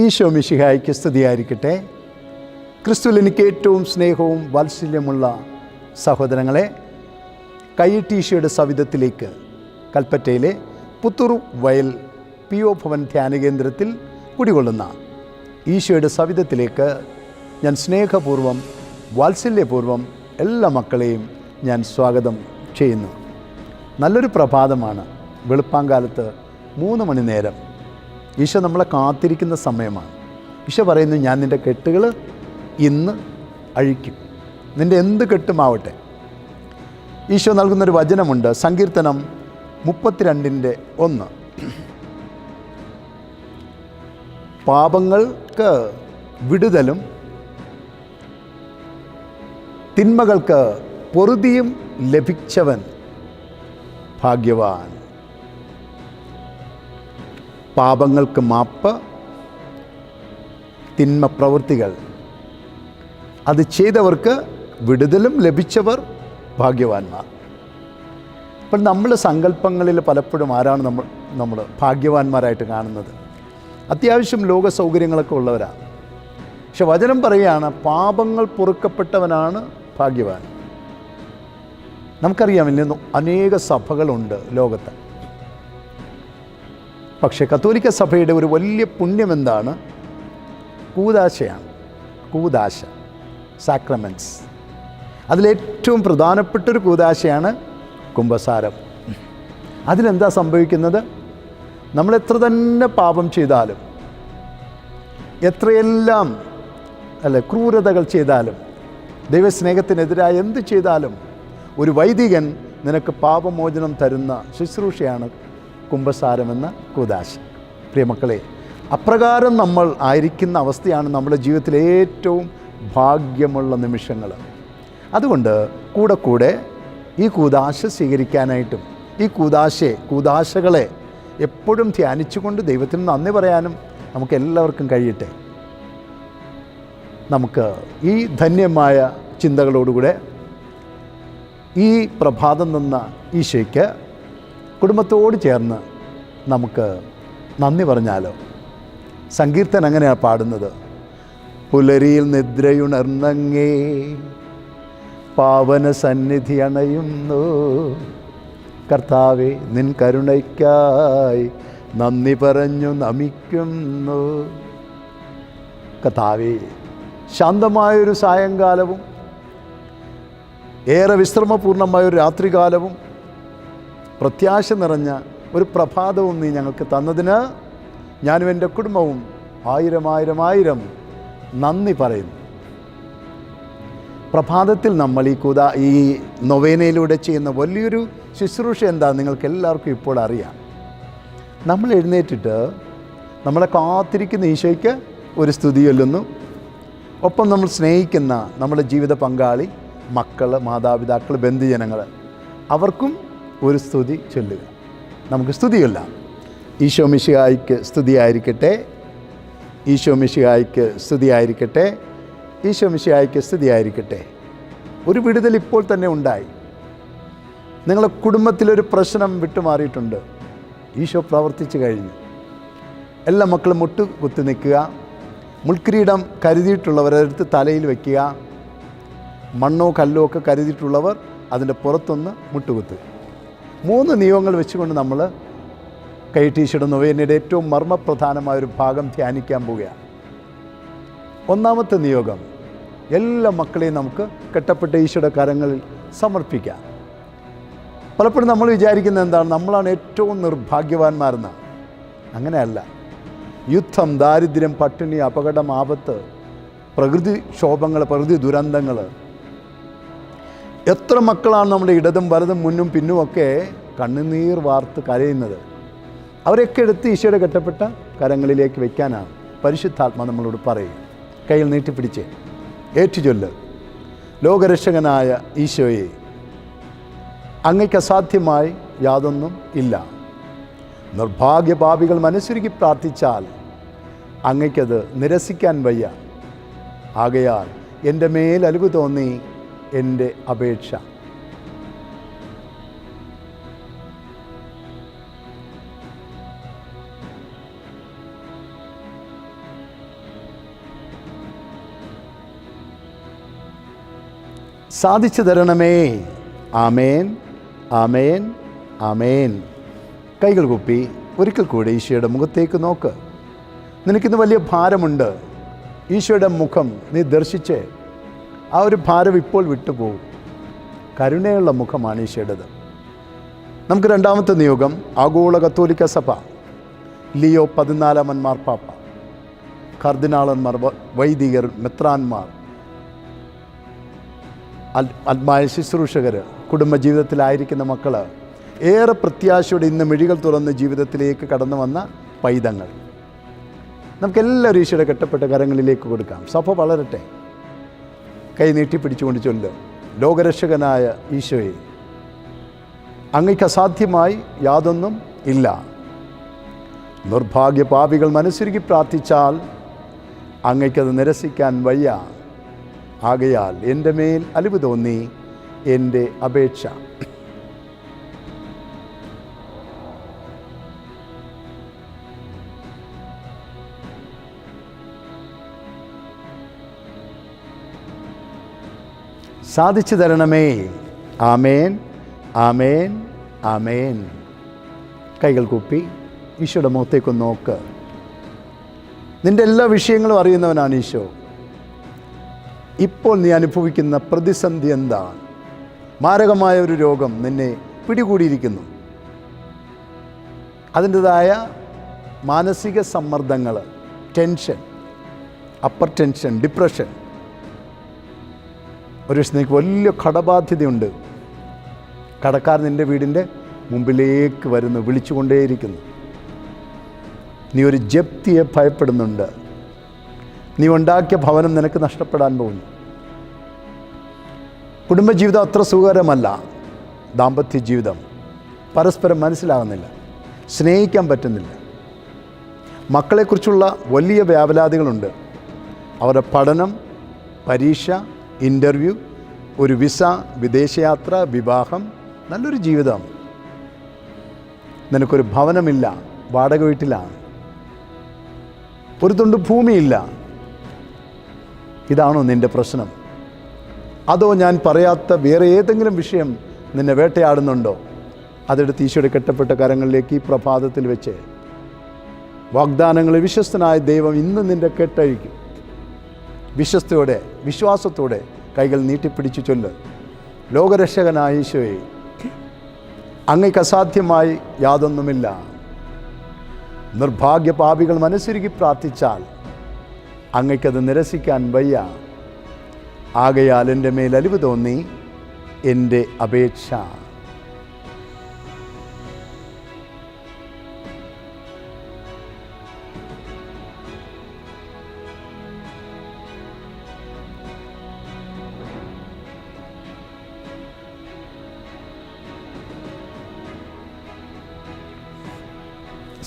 ഈശോ മിശിഹായ്ക്ക് സ്തുതിയായിരിക്കട്ടെ. ക്രിസ്തുവിൽ എനിക്ക് ഏറ്റവും സ്നേഹവും വാത്സല്യമുള്ള സഹോദരങ്ങളെ കൈയിട്ടീശോയുടെ സവിധത്തിലേക്ക് കൽപ്പറ്റയിലെ പുത്തൂർ വയൽ പി ഒ ഭവൻ ധ്യാന കേന്ദ്രത്തിൽ കുടികൊള്ളുന്ന ഈശോയുടെ സവിധത്തിലേക്ക് ഞാൻ സ്നേഹപൂർവം വാത്സല്യപൂർവം എല്ലാ മക്കളെയും ഞാൻ സ്വാഗതം ചെയ്യുന്നു. നല്ലൊരു പ്രഭാതമാണ് വെളുപ്പാങ്കാലത്ത് മൂന്ന് മണി നേരം. ഈശോ നമ്മളെ കാത്തിരിക്കുന്ന സമയമാണ്. ഈശോ പറയുന്നു ഞാൻ നിന്റെ കെട്ടുകൾ ഇന്ന് അഴിക്കും. നിന്റെ എന്ത് കെട്ടുമാവട്ടെ? ഈശോ നൽകുന്നൊരു വചനമുണ്ട് സങ്കീർത്തനം മുപ്പത്തിരണ്ടിന്റെ ഒന്ന്. പാപങ്ങൾക്ക് വിടുതലും തിന്മകൾക്ക് പൊറുതിയും ലഭിച്ചവൻ ഭാഗ്യവാൻ. പാപങ്ങൾക്ക് മാപ്പ് തിന്മ പ്രവൃത്തികൾ. അത് ചെയ്തവർക്ക് വിടുതലും ലഭിച്ചവർ ഭാഗ്യവാന്മാർ. അപ്പം നമ്മൾ സങ്കല്പങ്ങളിൽ പലപ്പോഴും ആരാണ് നമ്മൾ നമ്മൾ ഭാഗ്യവാന്മാരായിട്ട് കാണുന്നത്? അത്യാവശ്യം ലോക സൗകര്യങ്ങളൊക്കെ ഉള്ളവരാണ് പക്ഷെ വചനം പറയുകയാണ് പാപങ്ങൾ പൊറുക്കപ്പെട്ടവനാണ് ഭാഗ്യവാൻ. നമുക്കറിയാം ഇന്ന് അനേക സഭകളുണ്ട് ലോകത്ത്. പക്ഷേ കത്തോലിക്ക സഭയുടെ ഒരു വലിയ പുണ്യം എന്താണ് കൂതാശയാണ്. കൂതാശ സാക്രമെന്റ്സ് അതിലേറ്റവും പ്രധാനപ്പെട്ടൊരു കൂതാശയാണ് കുംഭസാരം. അതിലെന്താ സംഭവിക്കുന്നത്? നമ്മൾ എത്ര തന്നെ പാപം ചെയ്താലും എത്രയെല്ലാം അല്ല ക്രൂരതകൾ ചെയ്താലും ദൈവസ്നേഹത്തിനെതിരായ എന്ത് ചെയ്താലും ഒരു വൈദികൻ നിനക്ക് പാപമോചനം തരുന്ന ശുശ്രൂഷയാണ് കുംഭസാരമെന്ന കൂതാശ പ്രിയമക്കളെ അപ്രകാരം നമ്മൾ ആയിരിക്കുന്ന അവസ്ഥയാണ് നമ്മുടെ ജീവിതത്തിലെ ഏറ്റവും ഭാഗ്യമുള്ള നിമിഷങ്ങൾ. അതുകൊണ്ട് കൂടെ കൂടെ ഈ കൂദാശ സ്വീകരിക്കാനായിട്ടും ഈ കൂദാശയെ കൂദാശകളെ എപ്പോഴും ധ്യാനിച്ചുകൊണ്ട് ദൈവത്തിന് നന്ദി പറയാനും നമുക്ക് എല്ലാവർക്കും കഴിയട്ടെ. നമുക്ക് ഈ ധന്യമായ ചിന്തകളോടുകൂടെ ഈ പ്രഭാതം നിന്ന ഈശോയ്ക്ക് കുടുംബത്തോട് ചേർന്ന് നമുക്ക് നന്ദി പറഞ്ഞാലോ? സങ്കീർത്തൻ അങ്ങനെയാണ് പാടുന്നത്. പുലരിയിൽ നിദ്രയുണർന്നങ്ങേ പാവന സന്നിധി അണയുന്നു. കർത്താവെ നിൻ കരുണയ്ക്കായി നന്ദി പറഞ്ഞു നമിക്കുന്നു. കർത്താവെ ശാന്തമായൊരു സായങ്കാലവും ഏറെ വിശ്രമപൂർണമായ ഒരു രാത്രികാലവും പ്രത്യാശ നിറഞ്ഞ ഒരു പ്രഭാതവും നീ ഞങ്ങൾക്ക് തന്നതിന് ഞാനും എന്റെ കുടുംബവും ആയിരം ആയിരം ആയിരം നന്ദി പറയുന്നു. പ്രഭാതത്തിൽ നമ്മൾ ഈ കുത ഈ നൊവേനയിലൂടെ ചെയ്യുന്ന വലിയൊരു ശുശ്രൂഷ എന്താ നിങ്ങൾക്ക് എല്ലാവർക്കും ഇപ്പോൾ അറിയാം. നമ്മൾ എഴുന്നേറ്റിട്ട് നമ്മളെ കാത്തിരിക്കുന്ന ഈശോയ്ക്ക് ഒരു സ്തുതി ചൊല്ലുന്നു. ഒപ്പം നമ്മൾ സ്നേഹിക്കുന്ന നമ്മുടെ ജീവിത പങ്കാളി മക്കൾ മാതാപിതാക്കൾ ബന്ധുജനങ്ങൾ അവർക്കും ഒരു സ്തുതി ചൊല്ലുക. നമുക്ക് സ്തുതിയില്ല ഈശോ മിശിഹായിക്ക് സ്തുതിയായിരിക്കട്ടെ. ഈശോ മിശിഹായിക്ക് സ്തുതിയായിരിക്കട്ടെ. ഈശോ മിശിഹായിക്ക് സ്തുതിയായിരിക്കട്ടെ. ഒരു വിടുതൽ ഇപ്പോൾ തന്നെ ഉണ്ടായി. നിങ്ങളുടെ കുടുംബത്തിലൊരു പ്രശ്നം വിട്ടുമാറിയിട്ടുണ്ട്. ഈശോ പ്രവർത്തിച്ചു കഴിഞ്ഞു. എല്ലാ മക്കളും മുട്ട് കുത്തി നിൽക്കുക. മുൾക്കിരീടം കരുതിയിട്ടുള്ളവരെടുത്ത് തലയിൽ വയ്ക്കുക. മണ്ണോ കല്ലോ ഒക്കെ കരുതിയിട്ടുള്ളവർ അതിന്റെ പുറത്തൊന്ന് മുട്ടുകുത്തുക മൂന്ന് നിയമങ്ങൾ വെച്ചുകൊണ്ട് നമ്മൾ കൈ ടീഷയുടെ നൊവേനയുടെ ഏറ്റവും മർമ്മപ്രധാനമായ ഒരു ഭാഗം ധ്യാനിക്കാൻ പോവുകയാണ്. ഒന്നാമത്തെ നിയോഗം എല്ലാ മക്കളെയും നമുക്ക് കെട്ടപ്പെട്ട ഈശോയുടെ കരങ്ങളിൽ സമർപ്പിക്കാം. പലപ്പോഴും നമ്മൾ വിചാരിക്കുന്നത് എന്താണ്? നമ്മളാണ് ഏറ്റവും നിർഭാഗ്യവാന്മാരെന്ന്. അങ്ങനെയല്ല. യുദ്ധം ദാരിദ്ര്യം പട്ടിണി അപകടം ആപത്ത് പ്രകൃതി ക്ഷോഭങ്ങൾ പ്രകൃതി ദുരന്തങ്ങൾ എത്ര മക്കളാണ് നമ്മുടെ ഇടതും വലതും മുന്നും പിന്നുമൊക്കെ കണ്ണുനീർ വാർത്ത് കരയുന്നത്? അവരെയൊക്കെ എടുത്ത് ഈശോയുടെ കെട്ടപ്പെട്ട കരങ്ങളിലേക്ക് വയ്ക്കാനാണ് പരിശുദ്ധാത്മ നമ്മളോട് പറയും. കയ്യിൽ നീട്ടിപ്പിടിച്ച് ഏറ്റുചൊല്ല്. ലോകരക്ഷകനായ ഈശോയെ അങ്ങയ്ക്ക് അസാധ്യമായി യാതൊന്നും ഇല്ല. നിർഭാഗ്യപാപികൾ മനസ്സുരുക്കി പ്രാർത്ഥിച്ചാൽ അങ്ങയ്ക്കത് നിരസിക്കാൻ വയ്യ. ആകയാൽ എന്റെ മേൽ അലുകു തോന്നി എന്റെ അപേക്ഷ. സാധിച്ചു തരണമേ. ആമേൻ ആമേൻ ആമേൻ. കൈകൾ കുപ്പി ഒരിക്കൽ കൂടെ ഈശോയുടെ മുഖത്തേക്ക് നോക്ക്. നിനക്കിന്ന് വലിയ ഭാരമുണ്ട്. ഈശോയുടെ മുഖം നീ ദർശിച്ച് ആ ഒരു ഭാരം ഇപ്പോൾ വിട്ടുപോകും. കരുണയുള്ള മുഖമാണ് ഈശോയുടേത് നമുക്ക് രണ്ടാമത്തെ നിയോഗം ആഗോള കത്തോലിക്ക സഭ. ലിയോ പതിനാലാമൻ മാർപ്പാപ്പ കർദിനാളന്മാർ വൈദികർ മെത്രാന്മാർ. ആത്മായ ശുശ്രൂഷകർ കുടുംബജീവിതത്തിലായിരിക്കുന്ന മക്കൾ ഏറെ പ്രത്യാശയോടെ ഇന്ന് മിഴികൾ തുറന്ന് ജീവിതത്തിലേക്ക് കടന്നു വന്ന പൈതങ്ങൾ. നമുക്കെല്ലാവരും ഈശോയുടെ കെട്ടപ്പെട്ട കരങ്ങളിലേക്ക് കൊടുക്കാം. സഭ വളരട്ടെ. കൈ നീട്ടിപ്പിടിച്ചുകൊണ്ട് ചൊല്ല്. ലോകരക്ഷകനായ ഈശോയെ അങ്ങയ്ക്ക് അസാധ്യമായി യാതൊന്നും ഇല്ല. നിർഭാഗ്യ പാപികൾ മനസ്സുരുക്കി പ്രാർത്ഥിച്ചാൽ അങ്ങയ്ക്കത് നിരസിക്കാൻ വയ്യ. ആകയാൽ എന്റെ മേൽ അലിവ് തോന്നി എന്റെ അപേക്ഷ. സാധിച്ചു തരണമേ. ആമേൻ ആമേൻ ആമേൻ. കൈകൾ കൂപ്പി ഈശോയുടെ മുഖത്തേക്ക് നോക്ക്. നിന്റെ എല്ലാ വിഷയങ്ങളും അറിയുന്നവനാണ് ഈശോ. ഇപ്പോൾ നീ അനുഭവിക്കുന്ന പ്രതിസന്ധി എന്താണ്? മാരകമായ ഒരു രോഗം നിന്നെ പിടികൂടിയിരിക്കുന്നു. അതിന്റെതായ മാനസിക സമ്മർദ്ദങ്ങൾ ടെൻഷൻ അപ്പർ ടെൻഷൻ ഡിപ്രഷൻ ഒരു പക്ഷേ നിനക്ക് വലിയ കടബാധ്യതയുണ്ട്. കടക്കാരൻ നിന്റെ വീടിന്റെ മുമ്പിലേക്ക് വരുന്നു വിളിച്ചുകൊണ്ടേയിരിക്കുന്നു. നീ ഒരു ജപ്തിയെ ഭയപ്പെടുന്നുണ്ട്. നീ ഉണ്ടാക്കിയ ഭവനം നിനക്ക് നഷ്ടപ്പെടാൻ പോകുന്നു. കുടുംബജീവിതം അത്ര സുഖകരമല്ല. ദാമ്പത്യ ജീവിതം പരസ്പരം മനസ്സിലാകുന്നില്ല. സ്നേഹിക്കാൻ പറ്റുന്നില്ല. മക്കളെക്കുറിച്ചുള്ള വലിയ വ്യാപലാതികളുണ്ട്. അവരുടെ പഠനം പരീക്ഷ ഇന്റർവ്യൂ ഒരു വിസ വിദേശയാത്ര വിവാഹം നല്ലൊരു ജീവിതം. നിനക്കൊരു ഭവനമില്ല വാടക വീട്ടിലാണ് ഒരു തുണ്ട് ഭൂമിയില്ല. ഇതാണോ നിന്റെ പ്രശ്നം? അതോ ഞാൻ പറയാത്ത വേറെ ഏതെങ്കിലും വിഷയം നിന്നെ വേട്ടയാടുന്നുണ്ടോ? അതെടുത്ത് ഈശോയുടെ കെട്ടപ്പെട്ട കരങ്ങളിലേക്ക് ഈ പ്രഭാതത്തിൽ വെച്ച്. വാഗ്ദാനങ്ങളിൽ വിശ്വസ്തനായ ദൈവം ഇന്ന് നിന്റെ കെട്ടഴിക്കും. വിശ്വസ്തയോടെ വിശ്വാസത്തോടെ കൈകൾ നീട്ടിപ്പിടിച്ചു ചൊല്ല്. ലോകരക്ഷകനായ ഈശോയെ അങ്ങയ്ക്ക് അസാധ്യമായി യാതൊന്നുമില്ല. നിർഭാഗ്യ പാപികൾ മനസ്സുരുക്കി പ്രാർത്ഥിച്ചാൽ അങ്ങയ്ക്കത് നിരസിക്കാൻ വയ്യ. ആകയാൽ എന്റെ മേൽ അലിവ് തോന്നി എന്റെ അപേക്ഷ.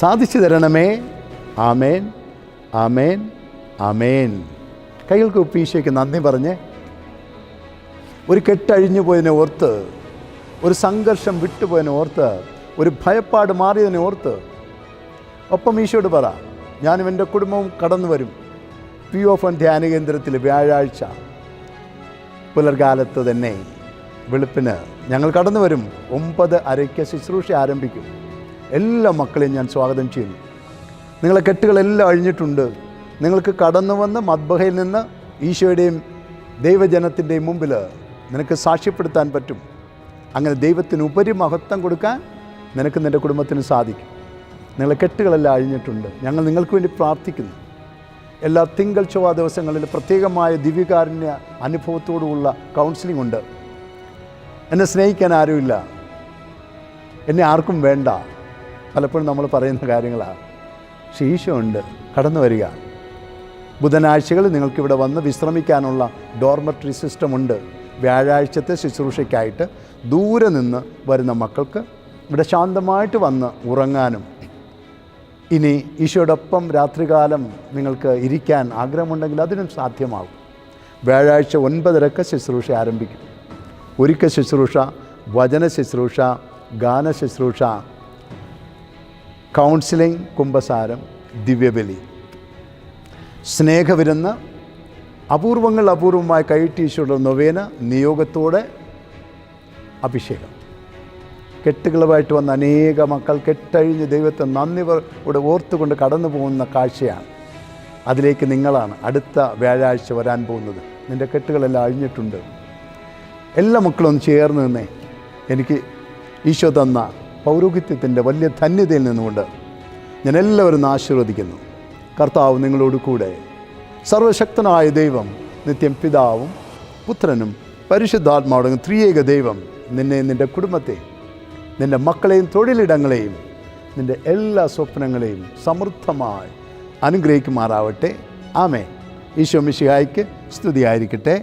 സാധിച്ചു തരണമേ. ആമേൻ. ആമേൻ. ആമേൻ. കൈകൾക്ക് ഒപ്പീശയ്ക്ക് നന്ദി പറഞ്ഞ് ഒരു കെട്ടഴിഞ്ഞു പോയതിനെ ഓർത്ത് ഒരു സംഘർഷം വിട്ടുപോയതിനെ ഓർത്ത് ഒരു ഭയപ്പാട് മാറിയതിനെ ഓർത്ത് ഒപ്പം ഈശോട് പറ ഞാനും എന്റെ കുടുംബവും കടന്നു വരും. പി ഓഫ് എൻ ധ്യാന കേന്ദ്രത്തിൽ വ്യാഴാഴ്ച പുലർകാലത്ത് തന്നെ വെളുപ്പിന് ഞങ്ങൾ കടന്നു വരും. ഒമ്പത് അരയ്ക്ക് ശുശ്രൂഷ ആരംഭിക്കും. എല്ലാ മക്കളെയും ഞാൻ സ്വാഗതം ചെയ്യുന്നു. നിങ്ങളെ കെട്ടുകളെല്ലാം അഴിഞ്ഞിട്ടുണ്ട്. നിങ്ങൾക്ക് കടന്നു വന്ന് മദ്ബഹയിൽ നിന്ന് ഈശോയുടെയും ദൈവജനത്തിന്റെയും മുമ്പിൽ നിനക്ക് സാക്ഷ്യപ്പെടുത്താൻ പറ്റും. അങ്ങനെ ദൈവത്തിന് ഉപരി മഹത്വം കൊടുക്കാൻ നിനക്ക് നിന്റെ കുടുംബത്തിന് സാധിക്കും. നിങ്ങളെ കെട്ടുകളെല്ലാം അഴിഞ്ഞിട്ടുണ്ട്. ഞങ്ങൾ നിങ്ങൾക്ക് വേണ്ടി പ്രാർത്ഥിക്കുന്നു. എല്ലാ തിങ്കൾ ചൊവ്വ ദിവസങ്ങളിൽ പ്രത്യേകമായ ദിവ്യകാരുണ്യ അനുഭവത്തോടുള്ള കൗൺസിലിംഗ് ഉണ്ട്. എന്നെ സ്നേഹിക്കാൻ ആരുമില്ല. എന്നെ ആർക്കും വേണ്ട. പലപ്പോഴും നമ്മൾ പറയുന്ന കാര്യങ്ങളാണ് പക്ഷേ ഉണ്ട് കടന്നു വരിക. ബുധനാഴ്ചകൾ നിങ്ങൾക്കിവിടെ വന്ന് വിശ്രമിക്കാനുള്ള ഡോർമറ്ററി സിസ്റ്റം ഉണ്ട്. വ്യാഴാഴ്ചത്തെ ശുശ്രൂഷയ്ക്കായിട്ട് ദൂരെ നിന്ന് വരുന്ന മക്കൾക്ക് ഇവിടെ ശാന്തമായിട്ട് വന്ന് ഉറങ്ങാനും. ഇനി ഈശോടൊപ്പം രാത്രികാലം നിങ്ങൾക്ക് ഇരിക്കാൻ ആഗ്രഹമുണ്ടെങ്കിൽ അതിനും സാധ്യമാകും വ്യാഴാഴ്ച ഒൻപതരക്ക് ശുശ്രൂഷ ആരംഭിക്കും. ഒരുക്ക ശുശ്രൂഷ വചന ശുശ്രൂഷ ഗാന ശുശ്രൂഷ കൗൺസിലിംഗ് കുംഭസാരം ദിവ്യബലി. സ്നേഹവിരുന്ന് അപൂർവങ്ങൾ അപൂർവമായി കൈയിട്ട് ഈശോയുടെ നൊവേന നിയോഗത്തോടെ അഭിഷേകം. കെട്ടുകളുമായിട്ട് വന്ന അനേക മക്കൾ കെട്ടഴിഞ്ഞ് ദൈവത്തെ നന്ദി ഇവിടെ ഓർത്തുകൊണ്ട് കടന്നു പോകുന്ന കാഴ്ചയാണ്. അതിലേക്ക് നിങ്ങളാണ് അടുത്ത വ്യാഴാഴ്ച വരാൻ പോകുന്നത്. നിന്റെ കെട്ടുകളെല്ലാം അഴിഞ്ഞിട്ടുണ്ട്. എല്ലാ മക്കളും ചേർന്ന് നിന്നേ. എനിക്ക് ഈശോ തന്ന പൗരോഹിത്യത്തിന്റെ വലിയ ധന്യതയിൽ നിന്നുകൊണ്ട് ഞാൻ എല്ലാവരും ആശീർവദിക്കുന്നു. കർത്താവ് നിങ്ങളോട് കൂടെ സർവശക്തനായ ദൈവം നിത്യം പിതാവും പുത്രനും പരിശുദ്ധാത്മാവും ത്രിയേക ദൈവം നിന്നെ നിന്റെ കുടുംബത്തെ നിന്റെ മക്കളെയും തൊഴിലിടങ്ങളെയും നിന്റെ എല്ലാ സ്വപ്നങ്ങളെയും സമൃദ്ധമായി അനുഗ്രഹിക്കുമാറാവട്ടെ. ആമേ ഈശോ മിശിഹായ്ക്ക് സ്തുതിയായിരിക്കട്ടെ.